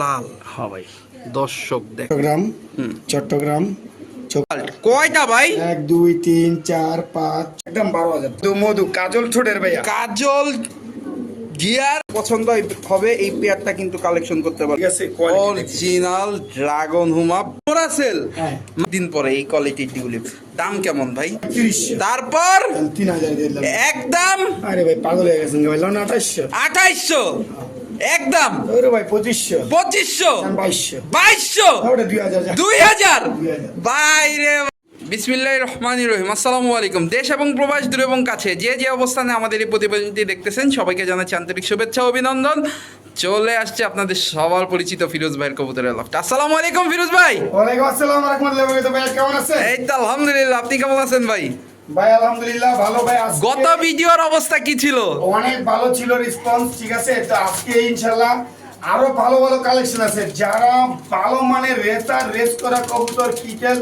লাল। হ্যাঁ ভাই দর্শক চট্টগ্রাম চট্টগ্রাম কয়টা ভাই? এক দুই তিন চার পাঁচ। একদম বারো হাজার। মধু কাজল ছোটের ভাইয়া। কাজল গিয়ার। পছন্দ হবে এই পেয়ারটা কিন্তু কালেকশন করতে পারবে ঠিক আছে, অরিজিনাল ড্রাগন হুমা পোরাসেল হ্যাঁ। দিন পরে এই কোয়ালিটির টিউলিপ দাম কেমন ভাই? তিরিশশো তারপর তিন হাজার একদম আরে ভাই পাগল হয়ে গেছেন ভাই লোন আঠাশশো আঠাইশশো। একদম। ভাই পঁচিশশো। পঁচিশশো। বাইশশো। বাইশশো। দুই হাজার। বাইরে। বিসমিল্লাহ রহমান রহিম। আসসালামু আলাইকুম। দেশ এবং প্রবাস দূর এবং কাছে যে যে অবস্থানে আমাদের এই প্রতিবেদনটি দেখতেছেন সবাইকে জানাচ্ছি আন্তরিক শুভেচ্ছা অভিনন্দন। চলে আসছে আপনাদের সবার পরিচিত ফিরোজ ভাইয়ের কবুতরের লফট আসসালামু আলাইকুম ফিরোজ ভাই। ওয়ালাইকুম আসসালাম রহমতুল্লাহ বরকাতুহু। ভাই কেমন আছেন? এই তো আলহামদুলিল্লাহ। আপনি কেমন আছেন ভাই? ভাই আলহামদুলিল্লাহ ভালো ভাই গত ভিডিওর অবস্থা কি ছিল? অনেক ভালো ছিল রেসপন্স ঠিক আছে? তো আজকে ইনশাল্লাহ আরও ভালো ভালো কালেকশন আছে। যারা ভালো রেসার রেস করা কবুতর কিটেল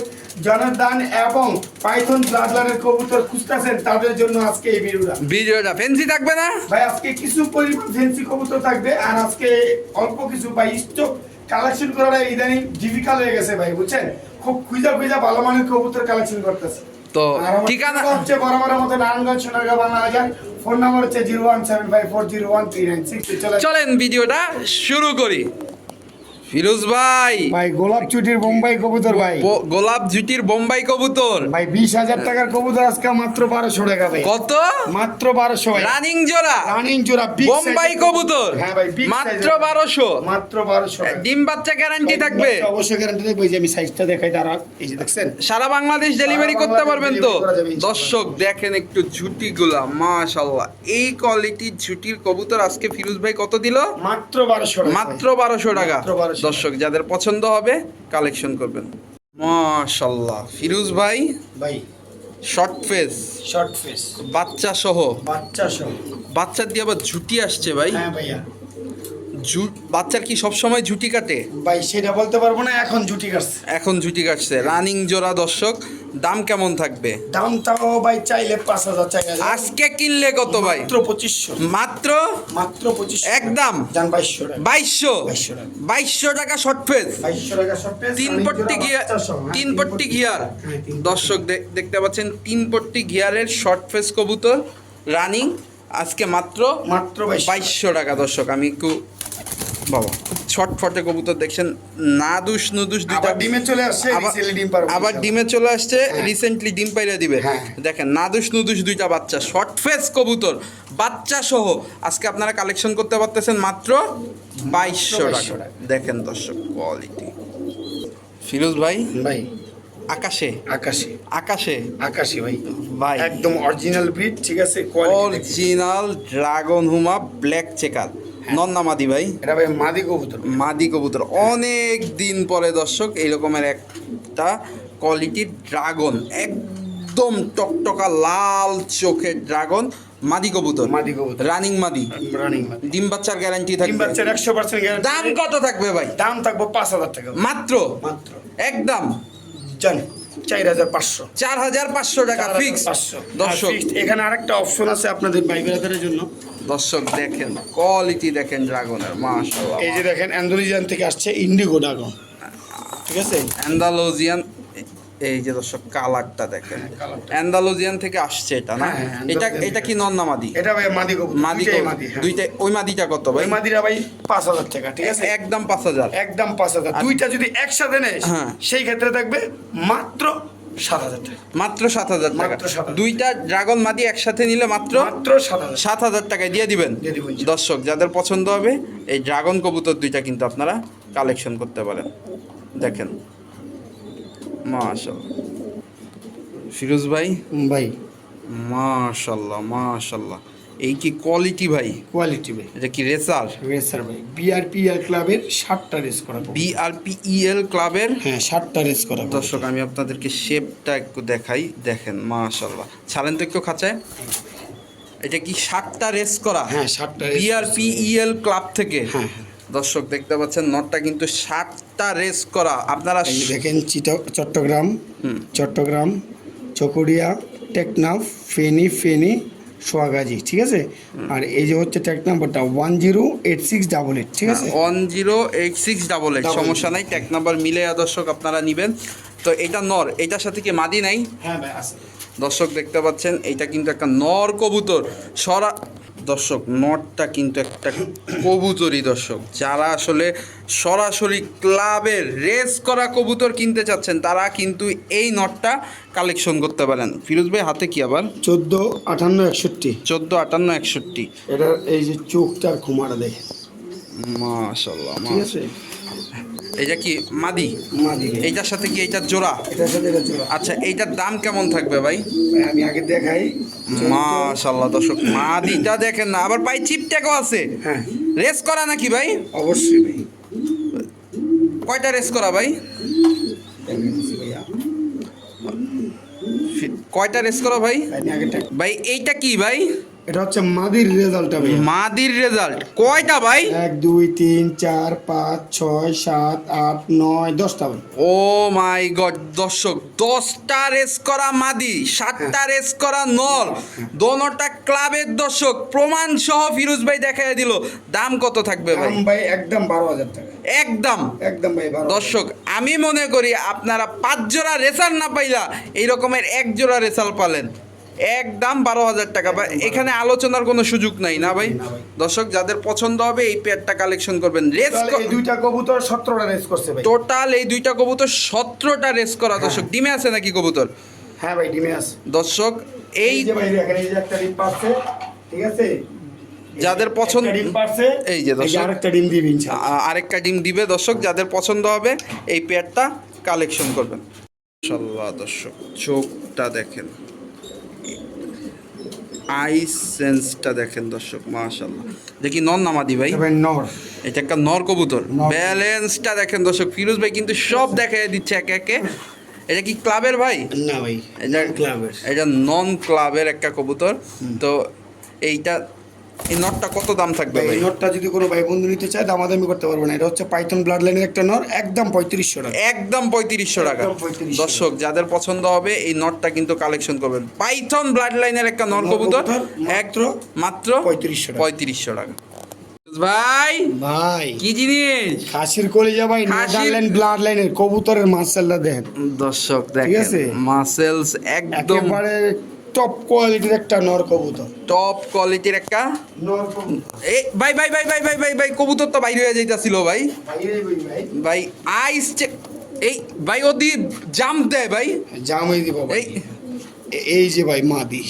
জনদান এবং পাইথন ব্লাডলারের কবুতর খুঁজতেছেন তাদের জন্য আজকে এই ভিডিওটা। ভিডিওটা ফেন্সি থাকবে না? ভাই আজকে কিছু পরিমাণ ফেন্সি কবুতর থাকবে আর আজকে অল্প কিছু ভাই স্টক কালেকশন করাটা ইদানিং ডিফিকাল্ট হয়ে গেছে ভাই বুঝছেন? খুব খুঁজা খুঁজা ভালো মানের কবুতর কালেকশন করতেছে। তো ঠিকানা হচ্ছে বরাবরের মতো নারায়ণগঞ্জ সোনারগাঁ বাংলা বাজার। ফোন নাম্বার হচ্ছে zero one seven five four zero one three nine six চলে চলেন ভিডিওটা শুরু করি। ফিরোজ ভাই। ভাই গোলাপ চুটির বোম্বাই কবুতর ভাই। গোলাপ জুটির বোম্বাই কবুতর। ভাই বিশ হাজার টাকার কবুতর আজকে মাত্র বারোশো টাকা ভাই। কত? মাত্র বারোশো রানিং জোড়া? রানিং জোড়া বোম্বাই কবুতর। হ্যাঁ ভাই মাত্র বারোশো? মাত্র বারোশো ডিম বাচ্চা গ্যারান্টি থাকবে? অবশ্যই গ্যারান্টি থাকবে। যে আমি সাইজটা দেখাই তারা এই যে দেখছেন? সারা বাংলাদেশ ডেলিভারি করতে পারবেন তো। দর্শক দেখেন একটু ঝুটিগুলা মাশাল্লাহ এই কোয়ালিটির ঝুটির কবুতর আজকে ফিরোজ ভাই কত দিল? মাত্র বারোশো মাত্র বারোশো টাকা। মাত্র 1200 দর্শক যাদের পছন্দ হবে কালেকশন করবেন। মাশাল্লাহ ফিরুজ ভাই ভাই। শর্ট ফেস শর্ট ফেস বাচ্চা সহ বাচ্চা সহ বাচ্চার দিয়ে আবার ঝুটি আসছে ভাই। হ্যাঁ ভাইয়া। ঝু- বাচ্চার কি সব সময় ঝুটি কাটে? ভাই সেটা বলতে পারব না এখন ঝুটি কাটছে। এখন ঝুটি কাটছে। রানিং জোড়া দর্শক। দাম কেমন থাকবে? দামটাও ভাই চাইলে পাঁচ হাজার চাই আজকে কিনলে কত ভাই? মাত্র পঁচিশশো। মাত্র? মাত্র পঁচিশশো। একদম? বাইশশো বাইশশো? টাকা। বাইশশো টাকা শর্ট ফেস বাইশশো টাকা শর্ট তিন পট্টি গিয়ার তিন পট্টি গিয়ার দর্শক দেখতে পাচ্ছেন তিন পট্টি গিয়ারের শর্ট ফেস কবুতর রানিং আজকে মাত্র মাত্র বাইশশো টাকা দর্শক আমি একটু বাবা। শর্ট ফটে কবুতর দেখছেন না দুষ নুদুষ দুইটা ডিমে চলে আসছে আবার- ডিম পারব আবার ডিমে চলে আসছে হ্যাঁ। রিসেন্টলি ডিম পাইরা দিবে। হ্যাঁ। দেখেন নাদুস নুদুস দুইটা বাচ্চা। শর্ট ফেস কবুতর বাচ্চা সহ আজকে আপনারা কালেকশন করতে পারতেছেন মাত্র বাইশশো 2200 টাকা। টাকা। দেখেন দর্শক কোয়ালিটি ফিরোজ ভাই? ভাই। আকাশে? আকাশে। আকাশে? আকাশি ভাই। ভাই। একদম অরিজিনাল ব্রিড ঠিক আছে কোয়ালিটি অরিজিনাল ড্রাগন হুমা ব্ল্যাক চেকার নন্নামাদি ভাই। এটা ভাই মাদি কবুতর। মাদি কবুতর। অনেক দিন পরে দর্শক এই রকমের একটা কোয়ালিটির ড্রাগন একদম টকটকা লাল চোখের ড্রাগন মাদি কবুতর। মাদি কবুতর। রানিং মাদি। রানিং মাদি। ডিম বাচ্চার গ্যারান্টি ডিম থাকবে। বাচ্চার একশো পার্সেন্ট দাম কত থাকবে ভাই? দাম থাকবে পাঁচ হাজার টাকা। মাত্র? মাত্র। একদম? জান। চার হাজার পাঁচশো। চার হাজার পাঁচশো টাকা ফিক্স পাঁচশো। দর্শক। এখানে আরেকটা অপশন আছে আপনাদের রাইডারের জন্য। দর্শক দেখেন কোয়ালিটি দেখেন ড্রাগনের মাস এই যে দেখেন অ্যান্ডোলিজিয়ান থেকে আসছে ইন্ডিগো ড্রাগন ঠিক আছে? অ্যান্ডালোজিয়ান এই যে দর্শক কালারটা দেখেন। কালারটা। থেকে আসছে এটা না? হ্যাঁ, হ্যাঁ, এটা এটা কি নন্নামাদি এটা ভাই মাদি মাদি মাদি হ্যাঁ। দুইটা ওই মাদিটা কত ভাই? ওই মাদিরা ভাই পাঁচ হাজার টাকা ঠিক আছে? একদম পাঁচ হাজার। একদম পাঁচ হাজার। দুইটা যদি একসাথে নেয় হ্যাঁ। সেই ক্ষেত্রে থাকবে মাত্র সাত হাজার মাত্র সাত হাজার টাকা। দুইটা ড্রাগন মাদি একসাথে নিলে মাত্র মাত্র সাত হাজার। টাকায় দিয়ে দিবেন। দর্শক যাদের পছন্দ হবে এই ড্রাগন কবুতর দুইটা কিন্তু আপনারা কালেকশন করতে পারেন। দেখেন। মাশাল্লাহ ফিরোজ ভাই? ভাই। মাশাল্লাহ মাশাল্লাহ এই কি কোয়ালিটি ভাই? কোয়ালিটি ভাই। এটা কি রেসার রেসার ভাই। বিআরপিএল ক্লাবের ষাটটা রেস করা কবুতর। বিআরপিইএল ক্লাবের হ্যাঁ ষাটটা রেস করা দর্শক আমি আপনাদেরকে শেপটা একটু দেখাই। দেখেন মাশাল্লাহ ছাড়েন তো একটু খাঁচায়। এটা কি সাতটা রেস করা? হ্যাঁ ষাটটা রেস বিআরপিইএল ক্লাব থেকে? হ্যাঁ, হ্যাঁ। দর্শক দেখতে পাচ্ছেন নটটা কিন্তু সাতটা রেস করা। আপনারা দেখেন চিটা- চট্টগ্রাম চট্টগ্রাম চকরিয়া টেকনাফ ফেনি ফেনী সোহাগাজি ঠিক আছে? আর এই যে হচ্ছে ট্যাগ নাম্বারটা one zero eight six double eight ঠিক আছে? One zero eight six double eight সমস্যা নাই ট্যাগ নাম্বার মিলে দর্শক আপনারা নেবেন। তো এটা নর এটার সাথে কি মাদি নাই? হ্যাঁ ভাই দর্শক দেখতে পাচ্ছেন এটা কিন্তু একটা নর কবুতর। সরা দর্শক নরটা কিন্তু একটা কবুতরই দর্শক। যারা আসলে সরাসরি ক্লাবের রেস করা কবুতর কিনতে চাচ্ছেন তারা কিন্তু এই নটটা কালেকশন করতে পারেন। ফিরোজ ভাই হাতে কি আবার? চোদ্দ আটান্ন একষট্টি। চোদ্দ আটান্ন একষট্টি। এটার এই যে চোখটার খুমারা দেখে মাশাল্লাহ ঠিক আছে? এটা কি মাদি? মাদি এইটার সাথে কি এইটার জোড়া? এটার সাথে এটা জোড়া। আচ্ছা এইটার দাম কেমন থাকবে ভাই? ভাই, আমি আগে দেখাই। মাশাল্লাহ দর্শক মাদিটা দেখেন না। আবার পাই চিপটাকও আছে। হ্যাঁ। রেস করা নাকি ভাই? অবশ্যই ভাই। কয়টা রেস করা ভাই? কয়টা রেস করা ভাই? ভাই এইটা কি ভাই? এটা হচ্ছে মাদির রেজাল্টটা ভাই মাদির রেজাল্ট। কয়টা ভাই? এক দুই তিন চার পাঁচ ছয় সাত আট নয় দশটা ভাই। ও মাই গড দর্শক দশটা রেস করা মাদি সাতটা রেস করা নর। দোনোটা ক্লাবের দর্শক প্রমাণ সহ ফিরোজ ভাই দেখাই দিল। দাম কত থাকবে ভাই? ভাই একদম বারো হাজার টাকা। একদম। একদম ভাই দর্শক আমি মনে করি আপনারা পাঁচ জোড়া রেসার না পাইলা এই রকমের এক জোড়া রেসাল পালেন। একদম বারো হাজার টাকা। বা এখানে আলোচনার কোনো সুযোগ নাই না ভাই? দর্শক যাদের পছন্দ হবে এই পেয়ারটা কালেকশন করবেন। রেস এই দুইটা কবুতর সতেরোটা রেস করছে ভাই। টোটাল এই দুইটা কবুতর সতেরোটা রেস করা দর্শক। ডিমে আছে নাকি কবুতর? হ্যাঁ ভাই ডিমে আছে। দর্শক এই এই যে ভাই দেখেন এই যে একটা ডিম পাচ্ছে ঠিক আছে? যাদের পছন্দ- এই যে দর্শক। আরেকটা ডিম দিবি আরেকটা ডিম দিবে দর্শক যাদের পছন্দ হবে এই পেয়ারটা কালেকশন করবেন। মাশাল্লাহ দর্শক চোখটা দেখেন। আইস সেন্সটা দেখেন দর্শক মাশাল্লাহ দেখি নন নামাদি ভাই? তবে নর। এটা একটা নর কবুতর। ব্যালেন্সটা দেখেন দর্শক ফিরোজ ভাই কিন্তু সব দেখাই দিচ্ছে একে একে। এটা কি ক্লাবের ভাই? না ভাই এটা ক্লাবের এটা নন ক্লাবের একটা কবুতর। তো এইটা এই নটটা কত দাম থাকবে এই নটটা যদি কোনো ভাই বন্ধু নিতে চায় দামাদামি করতে পারব না। এটা হচ্ছে পাইথন ব্লাড লাইনের একটা নর একদম পঁয়ত্রিশশো টাকা। একদম পঁয়ত্রিশশো টাকা। দর্শক যাদের পছন্দ হবে এই নটটা কিন্তু কালেকশন করবেন। পাইথন ব্লাড লাইনের একটা নর কবুতর। মাত্র মাত্র 3500 টাকা। পঁয়ত্রিশশো টাকা। ভাই ভাই কি জিনিস? খাসির কলিজা ভাই নেদারল্যান্ড ব্লাড লাইনের কবুতরের মার্শাল্লাহ দেখেন। দর্শক ঠিক আছে? মাসেলস একদম টপ কোয়ালিটির একটা নর কবুতর। টপ কোয়ালিটির একটা নর কবুতর। এ ভাই ভাই ভাই ভাই ভাই ভাই ভাই কবুতর তো বাইরে হয়ে যাইতাছিল ভাই। ভাই। আইস এই ভাই ওদি জাম্প দেয় ভাই। জামাই দিব ভাই। এই যে ভাই মাদি।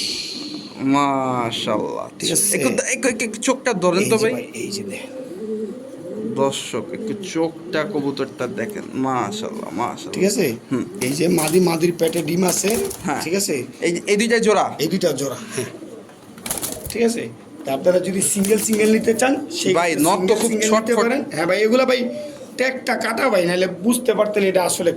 মাশাল্লাহ ঠিক আছে। একটু চোখটা ধরেন তো ভাই। ভাই এই যে দেখেন। দর্শক একটু চোখটা কবুতরটা দেখেন। মাশাল্লাহ মাশাল্লাহ ঠিক আছে? হুম। এই যে মাদি মাদির পেটে ডিম আছে হ্যাঁ। ঠিক আছে? এই এই দুইটা জোড়া? এই দুইটা জোড়া হ্যাঁ। ঠিক আছে? তা আপনারা যদি সিঙ্গেল সিঙ্গেল নিতে চান সেই ভাই, নখ তো খুব শর্ট পারেন। হ্যাঁ ভাই এগুলা ভাই ট্যাগটা কাটা ভাই নাহলে বুঝতে পারতেন এটা আসলে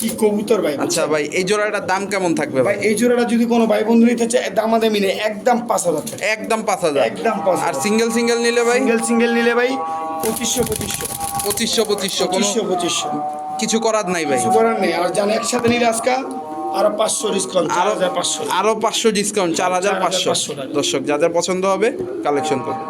কি কবুতর ভাই আচ্ছা ভাই এই জোড়াটার দাম কেমন থাকবে ভাই? এই জোড়াটা যদি কোনো ভাই বন্ধু নিতে চায় দামাদামি নেই একদম পাঁচ হাজার একদম পাঁচ হাজার। একদম পাঁচ আর সিঙ্গেল সিঙ্গেল নিলে ভাই? সিঙ্গেল সিঙ্গেল নিলে ভাই পঁচিশশো পঁচিশশো। পঁচিশশো পঁচিশশো পঁচিশশো পঁচিশশো। কিছু করার নাই ভাই। কিছু করার নেই। আর জান একসাথে নিলে আজকে আরও পাঁচশো ডিসকাউন্ট আরও পাঁচশো। আরও পাঁচশো ডিসকাউন্ট চার হাজার পাঁচশো। 4,500 টাকা। দর্শক যাদের পছন্দ হবে কালেকশন করবে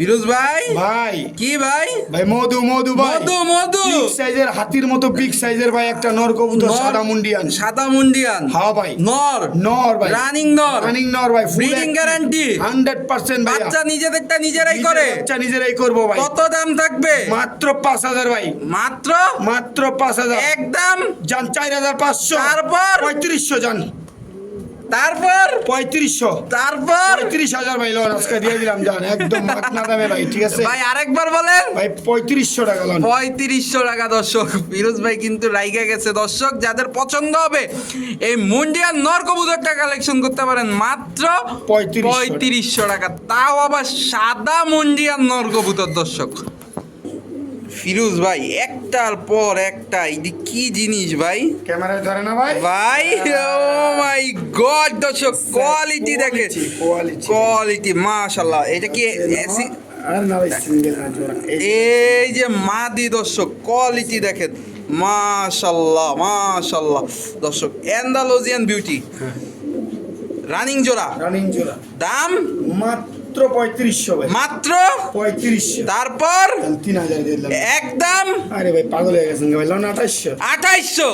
ফিরোজ ভাই? ভাই। কি ভাই? ভাই মধু মধু ভাই। মধু মধু। বিগ সাইজের হাতির মতো বিগ সাইজের ভাই একটা নর কবুতর সাদা মুন্ডিয়ান। সাদা মুন্ডিয়ান। হ্যাঁ ভাই। নর। নর ভাই। রানিং নর। রানিং নর ভাই ব্রিডিং গ্যারান্টি। হান্ড্রেড পার্সেন্ট ভাই বাচ্চা নিজেদেরটা নিজেরাই করে। বাচ্চা নিজেরাই করব ভাই। কত দাম থাকবে? মাত্র পাঁচ হাজার ভাই। মাত্র? মাত্র পাঁচ হাজার। একদম যান চার হাজার পাঁচশো। তারপর? পঁয়ত্রিশশো যান। তারপর? পঁয়ত্রিশশো। তারপর? পঁয়ত্রিশ হাজার ভাই লোন আজকে দিয়ে দিলাম যান একদম মাগনা দামে ভাই ঠিক আছে? ভাই আরেকবার বলেন। ভাই পঁয়ত্রিশশো টাকা লোন পঁয়ত্রিশশো টাকা দর্শক। ফিরোজ ভাই কিন্তু রাইগা গেছে। দর্শক যাদের পছন্দ হবে এই মুন্ডিয়ান নর কবুতরটা কালেকশন করতে পারেন। মাত্র 3500 পঁয়ত্রিশশো টাকা। তাও আবার সাদা মুন্ডিয়ান নর কবুতর দর্শক। ফিরোজ ভাই একটার পর একটা এটি কি জিনিস ভাই? ক্যামেরায় ধরে না ভাই? ভাই ও মাই গড দর্শক কোয়ালিটি দেখে কোয়ালিটি কোয়ালিটি মাশাল্লাহ এটা কি এসি- আর না ভাই সিঙ্গেল আর এই যে মাদি দর্শক কোয়ালিটি দেখেন। মাশাল্লাহ মাশাল্লাহ দর্শক অ্যান্ডালোজিয়ান বিউটি রানিং জোড়া। রানিং জোড়া। দাম? মাত্র পঁয়ত্রিশশো ভাই। মাত্র পঁয়ত্রিশশো। তারপর তিন হাজার একদম আরে ভাই পাগল হয়ে গেছেন ভাই লোন আঠাইশশো। আঠাইশশো।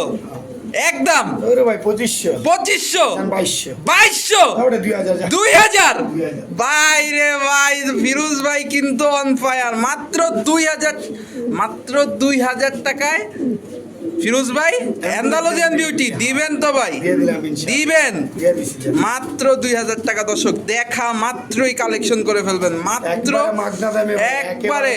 একদম। ওরে ভাই পঁচিশশো। পঁচিশশো। বাইশশো। বাইশশো। দুই হাজার যা। দুই দুই হাজার। ভাই রে ভাই ফিরোজ ভাই কিন্তু অন ফায়ার মাত্র দুই হাজার মাত্র দুই হাজার টাকায় ফিরোজ ভাই অ্যান্ডালোজিয়ান বিউটি দিবেন তো ভাই। দিবেন। মাত্র দুই হাজার টাকা দর্শক দেখা মাত্রই কালেকশন করে ফেলবেন মাত্র একবারে।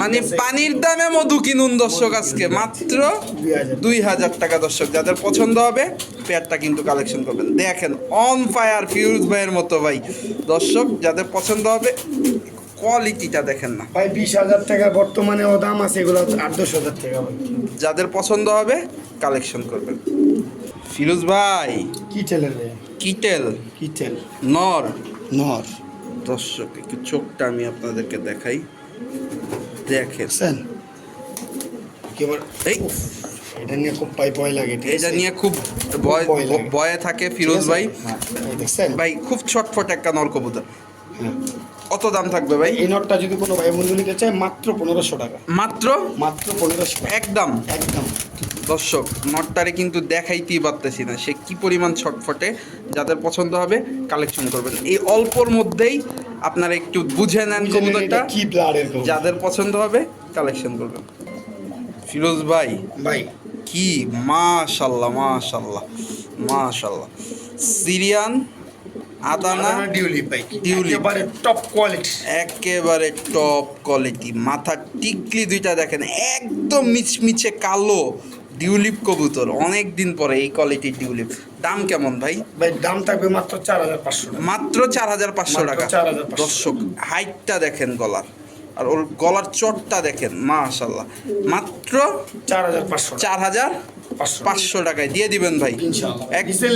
মানে? পানির দামে মধু কিনুন দর্শক আজকে মাত্র দুই হাজার। দুই হাজার টাকা দর্শক যাদের পছন্দ হবে পেয়ারটা কিন্তু কালেকশন করবেন দেখেন অন ফায়ার ফিউজ ভাইয়ের মতো ভাই দর্শক যাদের পছন্দ হবে কোয়ালিটিটা দেখেন না। ভাই বিশ হাজার টাকা বর্তমানে ও দাম আছে এগুলো আট দশ হাজার টাকা যাদের পছন্দ হবে কালেকশন করবেন। ফিরোজ ভাই। কি টেলের ভাই। কিটেল। নর। নর। দর্শক একটু চোখটা আমি আপনাদেরকে দেখাই। দেখেন। এই। এটা নিয়ে খুব পাই ভয় লাগে এটা? নিয়ে খুব ভয় ভয় থাকে ফিরোজ ভাই। হ্যাঁ, ভাই খুব ছটফট একটা নর কবুতর। হ্যাঁ। কত দাম থাকবে ভাই? এই নটটা যদি কোনো ভাই বন্ধু নিতে চায় মাত্র পনেরোশো টাকা। মাত্র? মাত্র পনেরোশো একদম? একদম। দর্শক নটটারে কিন্তু দেখাইতেই পারতেছি না। সে কি পরিমাণ ছটফটে যাদের পছন্দ হবে কালেকশন করবেন। এই অল্পর মধ্যেই আপনারা একটু বুঝে নেন কবুতরটা। কি ব্লাডের যাদের পছন্দ হবে কালেকশন করবেন। ফিরোজ ভাই ভাই। কি মাশাল্লাহ মাশাল্লাহ মাশাল্লাহ। সিরিয়ান আদানা ডিউলিপ ভাই। একেবারে টপ কোয়ালিটি একেবারে টপ কোয়ালিটি মাথা টিকলি দুইটা দেখেন একদম মিচমিচে কালো ডিউলিপ কবুতর। অনেক দিন পরে এই কোয়ালিটির ডিউলিপ। দাম কেমন ভাই? ভাই দাম থাকবে মাত্র চার হাজার পাঁচশো টাকা। মাত্র চার হাজার পাঁচশো টাকা। দর্শক হাইটটা দেখেন গলার। আর ওর গলার চটটা দেখেন মাশাল্লাহ মাত্র চার হাজার পাঁচশো চার হাজার পাঁচশো টাকায়। দিয়ে দিবেন ভাই।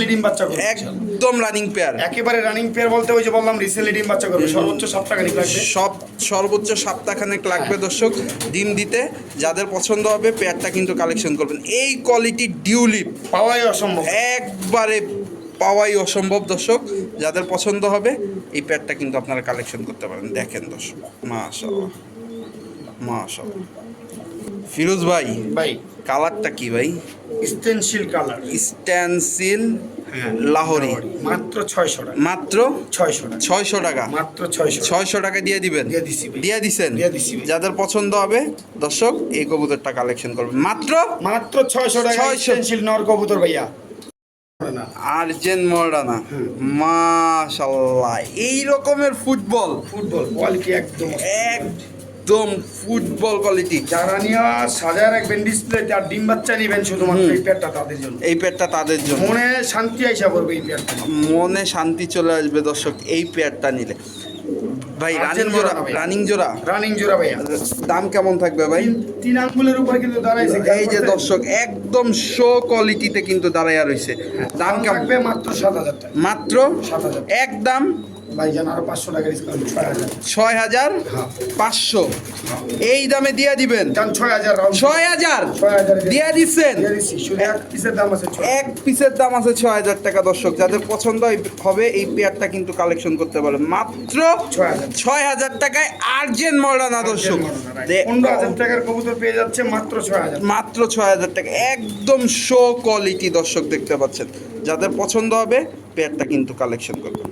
ডিম বাচ্চা করবে একদম রানিং পেয়ার একেবারে রানিং পেয়ার বলতে ওই যে বললাম রিসেল ডিম বাচ্চা করবে। সর্বোচ্চ লাগবে। সব সর্বোচ্চ সপ্তাহখানেক লাগবে দর্শক। ডিম দিতে যাদের পছন্দ হবে পেয়ারটা কিন্তু কালেকশন করবেন। এই কোয়ালিটির ডিউলিপ পাওয়াই অসম্ভব। একবারে পাওয়াই অসম্ভব দর্শক। যাদের পছন্দ হবে এই প্যাডটা কিন্তু আপনারা কালেকশন করতে পারেন। দেখেন দর্শক। মাশাল্লাহ মাশাল্লাহ ফিরোজ ভাই ভাই। কালারটা কি ভাই? Stencil colour. স্ট্যান্সিল লাহোরি। মাত্র ছয়শো টাকা। মাত্র ছয়শো টাকা। ছয়শো টাকা? মাত্র ছয়শো ছয়শো টাকা দিয়ে দিবেন? দিয়ে দিছি দিছেন। যাদের পছন্দ হবে দর্শক এই কবুতরটা কালেকশন করবেন। মাত্র মাত্র ছয়শো টাকা 600 স্টেনশিল নর কবুতর ভাইয়া। Argent Modena. মাশাল্লাহ এই রকমের ফুটবল। ফুটবল কোয়ালিটি একদম একদম ফুটবল কোয়ালিটি যারা নিয়ে সাজায় রাখবেন ডিসপ্লে আর ডিম বাচ্চা নিবেন শুধুমাত্র এই প্যাডটা তাদের জন্য। এই পেয়ারটা তাদের জন্য। মনে শান্তি আইসা করবে এই প্যাডটা মনে শান্তি চলে আসবে দর্শক এই পেয়ারটা নিলে। ভাই রানিং জোড়া রানিং জোড়া। রানিং জোড়া ভাইয়া। দাম কেমন থাকবে ভাই? তিন- আঙ্গুলের উপরে কিন্তু দাঁড়াইছে। এই যে দর্শক একদম শো কোয়ালিটিতে কিন্তু দাঁড়াইয়া রয়েছে দাম কেমন? থাকবে মাত্র সাত হাজার মাত্র সাত হাজার একদম ভাইজান আরও পাঁচশো টাকা ডিসকাউন্ট ছয় হাজার হ্যাঁ। পাঁচশো। এই দামে দিয়ে দিবেন। ছয় হাজার ছয় দিয়ে দিচ্ছেন। এক পিসের দাম আছে ছয়। হাজার টাকা দর্শক। যাদের পছন্দ হবে এই পেয়ারটা কিন্তু কালেকশন করতে পারেন মাত্র ছয় হাজার। টাকায় আর্জেন্ট মডার্না দর্শক পনেরো হাজার টাকার কবুতর পেয়ে যাচ্ছে মাত্র ছয় হাজার। মাত্র ছয় হাজার টাকা। একদম শো কোয়ালিটি দর্শক দেখতে পাচ্ছেন। যাদের পছন্দ হবে পেয়ারটা কিন্তু কালেকশন করবেন।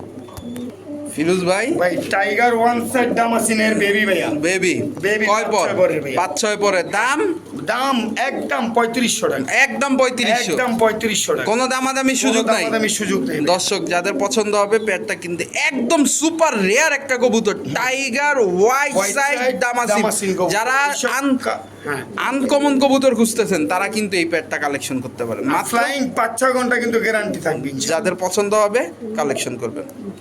ফিরোজ ভাই? ভাই টাইগার ওয়ান সাইড দামাসিনের বেবি ভাইয়া। বেবি Baby কয় পাঁচ পর ছয় পাঁচ ছয় পরে দাম? দাম একদম পঁয়ত্রিশশো টাকা। একদম পঁয়ত্রিশশো। একদম পঁয়ত্রিশশো টাকা। কোনো দামাদামি সুযোগ নাই। আমি সুযোগ নেই। দর্শক যাদের পছন্দ হবে পেয়ারটা কিনতে। একদম সুপার রেয়ার একটা কবুতর। Tiger white White side Damascene যারা এইসব আন- হ্যাঁ। আনকমন কবুতর খুঁজতেছেন তারা কিন্তু এই পেয়ারটা কালেকশন করতে পারেন। ফ্লাইং পাঁচ ছয় ঘণ্টা কিন্তু গ্যারান্টি থাকবে যাদের পছন্দ হবে কালেকশন করবেন।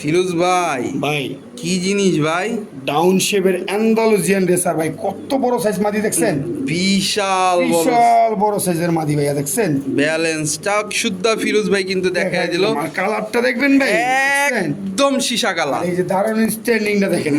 ফিরোজ ভাই ভাই। কি জিনিস ভাই? ডাউন শেপের অ্যান্ডালুজিয়ান রেসার ভাই কত বড় সাইজ মাদি দেখছেন? বিশাল বিশাল বড় সাইজের মাদি ভাইয়া দেখছেন? ব্যালেন্সটা শুদ্ধা ফিরোজ ভাই কিন্তু দেখায় দিল। আর কালারটা দেখবেন ভাই একদম সীসা কালা এই যে দারুণ স্ট্যান্ডিংটা দেখেন।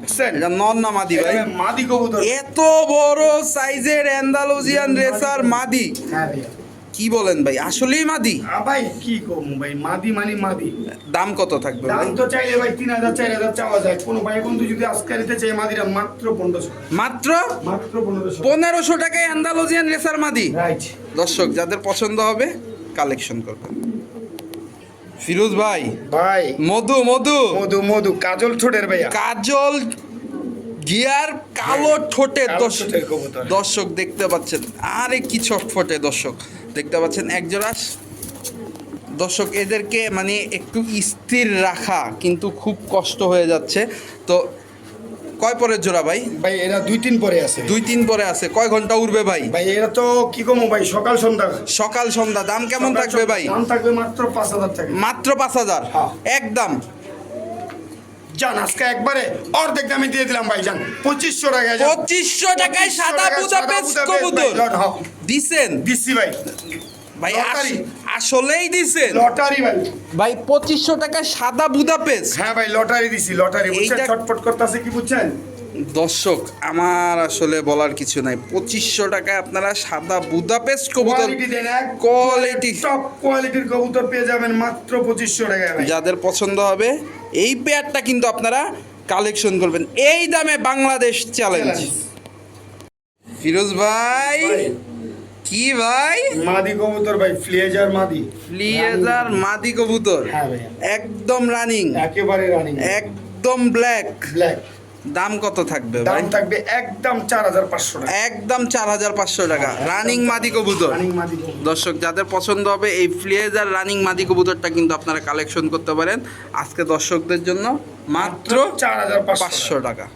দেখছেন? এটা নর না মাদি ভাই। মাদি কবুতর। এত বড় সাইজের অ্যান্ডালুজিয়ান রেসার মাদি। হ্যাঁ ভাইয়া। কি বলেন ভাই? আসলেই মাদি। ভাই কি করব ভাই? মাদি মানে মাদি। দাম কত থাকবে দাম তো চাইলে ভাই তিন হাজার চার হাজার চাওয়া যায়। কোনো ভাই বন্ধু যদি আজকে নিতে চাই মাদিরা মাত্র পনেরোশো। মাত্র? মাত্র পনেরোশো। পনেরোশো টাকায় অ্যান্ডালোজিয়ান রেসার মাদি? রাইট দর্শক যাদের পছন্দ হবে কালেকশন করবেন। ফিরোজ ভাই ভাই। মধু মধু। মধু মধু কাজল ঠোঁটের ভাইয়া। কাজল গিয়ার কালো ঠোঁটে দর্শক। দর্শক দেখতে পাচ্ছেন আরে কি ছটফটে দর্শক। দেখতে পাচ্ছেন এক একজোড়া দর্শক এদেরকে মানে একটু স্থির রাখা কিন্তু খুব কষ্ট হয়ে যাচ্ছে। তো কয় পরের জোড়া ভাই? ভাই এরা দুই তিন পরে আছে। দুই তিন পরে আছে। কয় ঘণ্টা উঠবে ভাই? ভাই এরা তো কি কমো ভাই সকাল সন্ধ্যা। সকাল সন্ধ্যা। দাম কেমন থাকবে ভাই? দাম থাকবে মাত্র পাঁচ হাজার টাকা। মাত্র পাঁচ হাজার? হ্যাঁ। একদম। যান আজকে একবারে অর্ধেক দামে দিয়ে দিলাম ভাই যান পঁচিশশো টাকায় পঁচিশশো টাকায় সাদা বুদা বুদাপেস্ট কবুতর। দিছেন? দিছি ভাই। ভাই আসলেই দিছেন। লটারি ভাই। ভাই পঁচিশশো টাকায় সাদা বুদাপেস্ট হ্যাঁ ভাই লটারি দিছি লটারি। বুঝছেন? ছটফট করতেছে কি বুঝছেন? দর্শক আমার আসলে বলার কিছু নাই। পঁচিশশো টাকায় আপনারা সাদা বুদাপেস্ট কবুতর কোয়ালিটি টপ কোয়ালিটির কবুতর পেয়ে যাবেন মাত্র পঁচিশশো টাকায় যাদের পছন্দ হবে এই পেয়ারটা কিন্তু আপনারা কালেকশন করবেন। এই দামে বাংলাদেশ চ্যালেঞ্জ ফিরোজ ভাই কি ভাই? মাদি কবুতর ভাই ফ্লেজার মাদি। প্লিয়েজার মাদি কবুতর। হ্যাঁ ভাই একদম রানিং একেবারে রানিং একদম ব্ল্যাক ব্ল্যাক দাম কত থাকবে ভাই? দাম থাকবে একদম চার হাজার পাঁচশো টাকা। একদম চার হাজার পাঁচশো টাকা। রানিং মাদি কবুতর। রানিং মাদি কবুতর। দর্শক যাদের পছন্দ হবে এই ফ্লিয়েজার রানিং মাদি কবুতরটা কিন্তু আপনারা কালেকশন করতে পারেন। আজকে দর্শকদের জন্য মাত্র চার হাজার পাঁচশো পাঁচশো টাকা।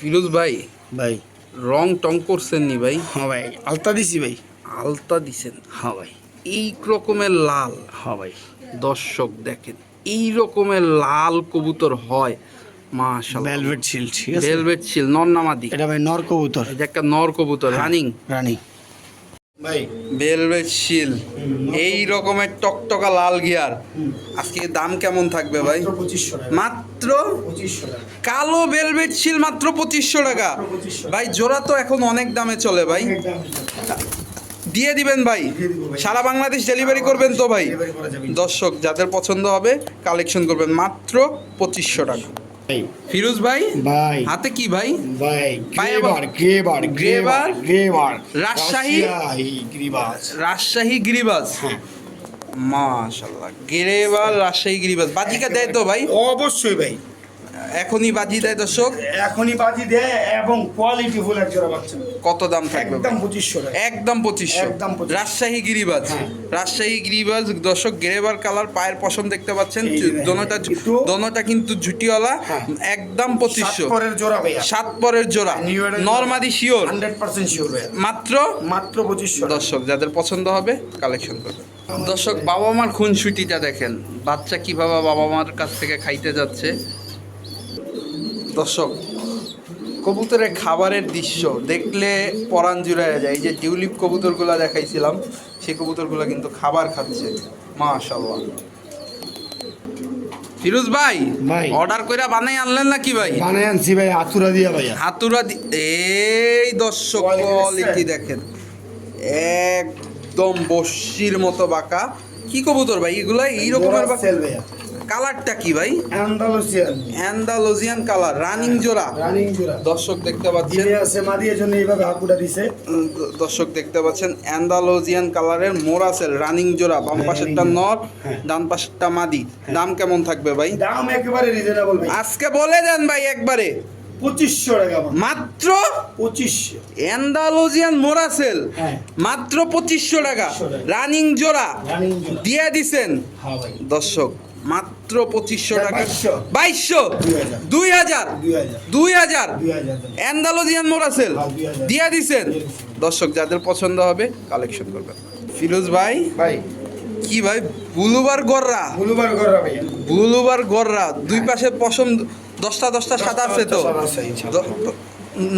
ফিরোজ ভাই ভাই। রং টং করছেন নি ভাই? হ্যাঁ ভাই আলতা দিছি ভাই। আলতা দিছেন? হ্যাঁ ভাই। এই রকমের লাল। হ্যাঁ ভাই। দর্শক দেখেন এই রকমের লাল কবুতর হয়। মাশাআল্লাহ। ভেলভেট ছিল ঠিক ভেলভেট এটা ভাই নর কবুতর। এই একটা নর কবুতর রানিং। রানী। ভাই ভেলভেট শিল এই রকমের টকটকা লাল গিয়ার। আজকে দাম কেমন থাকবে ভাই? মাত্র কালো ভেলভেট শিল মাত্র পঁচিশশো টাকা। ভাই জোড়া তো এখন অনেক দামে চলে ভাই। দিয়ে দিবেন ভাই। সারা বাংলাদেশ ডেলিভারি করবেন তো ভাই। দর্শক যাদের পছন্দ হবে কালেকশন করবেন মাত্র পঁচিশশো টাকা। ফিরোজ ভাই? ভাই। হাতে কি ভাই? ভাই গ্রেবার গ্রেবার গ্রেবার, গ্রেবার গ্রেবার রাজশাহী, গ্রিবাস রাজশাহী গিরিবাস হ্যাঁ। মাশাল্লাহ গিরেবাল রাজশাহী গিরিবাস বাজিকা দেয় তো ভাই? অবশ্যই ভাই। এখনই বাজি দেয় দর্শক? এখনই বাজি দেয় এবং কোয়ালিটি ফুল এক জোড়া বাচ্চা। কত দাম থাকবে? একদম? পঁচিশশো একদম পঁচিশশো। একদম রাজশাহী গিরিবাজ। হ্যাঁ। রাজশাহী গিরিবাজ দর্শক গেরেবার কালার পায়ের পশম দেখতে পাচ্ছেন। দোনোটা দোনোটা কিন্তু ঝুটিওয়ালা। হ্যাঁ। একদম পঁচিশশো। পরের জোড়া সাত পরের জোড়া। নর্মাদি শিওর। হান্ড্রেড পার্সেন্ট শিওর মাত্র? মাত্র পঁচিশশো। দর্শক যাদের পছন্দ হবে কালেকশন করবে। দর্শক বাবা মার খুনসুটিটা দেখেন। বাচ্চা কীভাবে বাবা মার কাছ থেকে খাইতে যাচ্ছে। দর্শক কবুতরের খাবারের দৃশ্য দেখলে পরাণ জুড়ায় যায়। এই যে টিউলিপ কবুতরগুলো দেখাইছিলাম সেই কবুতরগুলো কিন্তু খাবার খাচ্ছে। মাশাল্লাহ ফিরোজ ভাই ভাই। অর্ডার কইরা বানাই আনলেন নাকি ভাই? বানায় আনছি ভাই আতুরা দিয়া ভাইয়া। হাতুরা দি- এই দর্শক কোয়ালিটি দেখেন। একদম বসির মতো বাঁকা। কি কবুতর ভাই? এগুলা এই রকমের বাঁকা? কালারটা কি ভাই? অ্যান্ডালুসিয়ান। অ্যান্ডালোজিয়ান কালার রানিং জোড়া। রানিং জোড়া। দর্শক দেখতে পাচ্ছেন দিয়ে আছে মাদিয়ের জন্য এইভাবে হাকুটা দিছে। দর্শক দেখতে পাচ্ছেন অ্যান্ডালোজিয়ান কালারের মোরাসেল রানিং জোড়া বাম হ্যাঁ, পাশেরটা নর হ্যাঁ। ডান পাশেরটা মাদি। দাম কেমন থাকবে ভাই? দাম একেবারে রিজনেবল ভাই। আজকে বলে দেন ভাই একবারে। পঁচিশশো টাকা মাত্র। পঁচিশশো। অ্যান্ডালোজিয়ান মোরাসেল? হ্যাঁ। মাত্র পঁচিশশো টাকা। রানিং জোড়া। দিয়ে দিছেন। হ্যাঁ দর্শক মাত্র পঁচিশশো টাকা। বাইশশো। দুই হাজার। দুই হাজার। অ্যান্ডালোজিয়ান মোরাসেল? হ্যাঁ, 2000 দিয়ে দিছেন? দর্শক যাদের পছন্দ হবে কালেকশন করবেন। ফিরোজ ভাই ভাই। কি ভাই বুলুবার গররা। বুলুবার করা ভাইয়া বুলুবার গররা। দুই পাশে পশম দশটা দশটা সাদা আছে তো?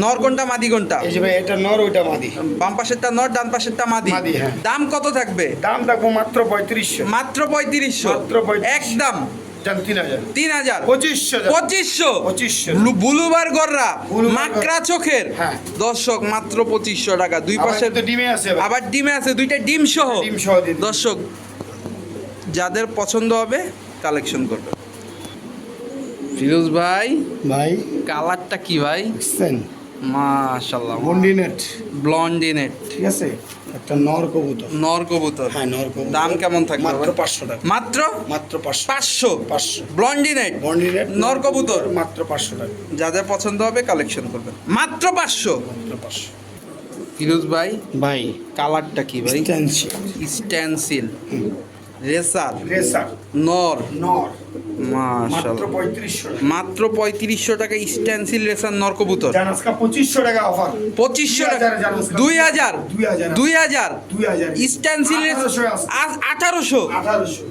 নর কোনটা মাদি কোনটা? এই যে ভাই এটা নর ওইটা মাদি। বাম পাশেরটা নর ডান পাশেরটা মাদি। হ্যাঁ। দাম কত থাকবে? দাম দেখো মাত্র পঁয়ত্রিশশো। মাত্র পঁয়ত্রিশশো। মাত্র একদম। তিন হাজার। পঁচিশশো পঁচিশশো। বুলুবার গররা। মাকড়া চোখের। হ্যাঁ। দর্শক মাত্র পঁচিশশো টাকা। দুই পাশে ডিমে আছে আবার ডিমে আছে দুইটা ডিম সহ ডিম সহ দর্শক যাদের পছন্দ হবে কালেকশন করবে। ফিরোজ ভাই ভাই কালারটা কি ভাই? বুঝছেন মাশাল্লাহ বন্ডিনেট। ব্লন্ডিনেট। ঠিক আছে? একটা নর কবুতর। নর কবুতর। হ্যাঁ নর কবুতর। দাম কেমন থাকবে মাত্র ভাই? পাঁচশো টাকা। মাত্র? মাত্র পাঁচশো। পাঁচশো? পাঁচশো। ব্লন্ডিনেট? বন্ডিনেট নর কবুতর? মাত্র পাঁচশো টাকা। যাদের পছন্দ হবে কালেকশন করবেন। মাত্র পাঁচশো? মাত্র পাঁচশো। ফিরোজ ভাই ভাই। কালারটা কি ভাই? স্ট্যান্সি স্ট্যান্সিল রেসার রেসার নর। নর। মাত্র পঁয়ত্রিশশো টাকা। মাত্র পঁয়ত্রিশশো টাকা স্ট্যান্সিল রেসার নর কবুতর। পঁচিশশো টাকা অফার। পঁচিশশো টাকা। দুই হাজার দুই হাজার। দুই হাজার। স্ট্যান্সিল। আঠারোশো আঠারোশো।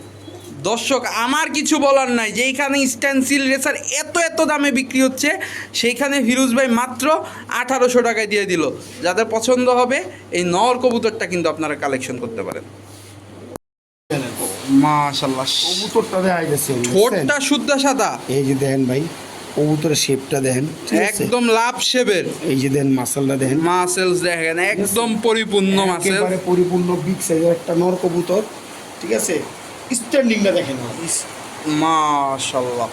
দর্শক আমার কিছু বলার নাই। যেইখানে স্ট্যান্সিল রেসার এত এত দামে বিক্রি হচ্ছে সেইখানে ফিরোজ ভাই মাত্র আঠারোশো টাকায় দিয়ে দিল। যাদের পছন্দ হবে এই নর কবুতরটা কিন্তু আপনারা কালেকশন করতে পারেন। মাশাল্লাহ। কবুতরটা দেখা যাচ্ছে ঠোঁটটা শুদ্ধ সাদা। এই যে দেখেন ভাই কবুতরের শেপটা দেখেন একদম লাভ শেবের এই যে দেখেন মাসালটা দেখেন। মাসেলস দেখেন একদম পরিপূর্ণ মাসেল একেবারে পরিপূর্ণ বিগ সাইজের একটা নর কবুতর ঠিক আছে? স্ট্যান্ডিংটা দেখেন মাশাল্লাহ।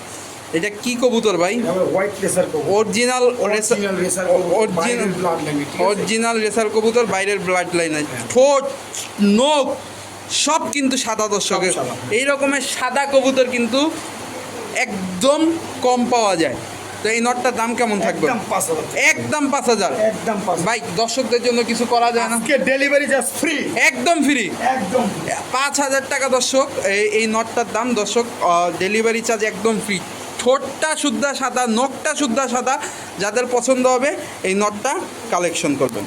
এটা কি কবুতর ভাই? হোয়াইট লেসার কবুতর। Original original racer original blood line original racer কবুতর বাইরের ব্লাড লাইন ঠোঁট নখ সব কিন্তু সাদা দর্শকের। এই রকমের সাদা কবুতর কিন্তু একদম কম পাওয়া যায়। তো এই নটটার দাম কেমন থাকবে? একদম পাঁচ হাজার। একদম ভাই দর্শকদের জন্য কিছু করা যায় না। ডেলিভারি জাস্ট ফ্রি একদম ফ্রি একদম পাঁচ হাজার টাকা দর্শক এই এই নটটার দাম দর্শক ডেলিভারি চার্জ একদম ফ্রি ঠোঁটটা শুদ্ধা সাদা নখটা শুদ্ধা সাদা। যাদের পছন্দ হবে এই নটটা কালেকশন করবেন।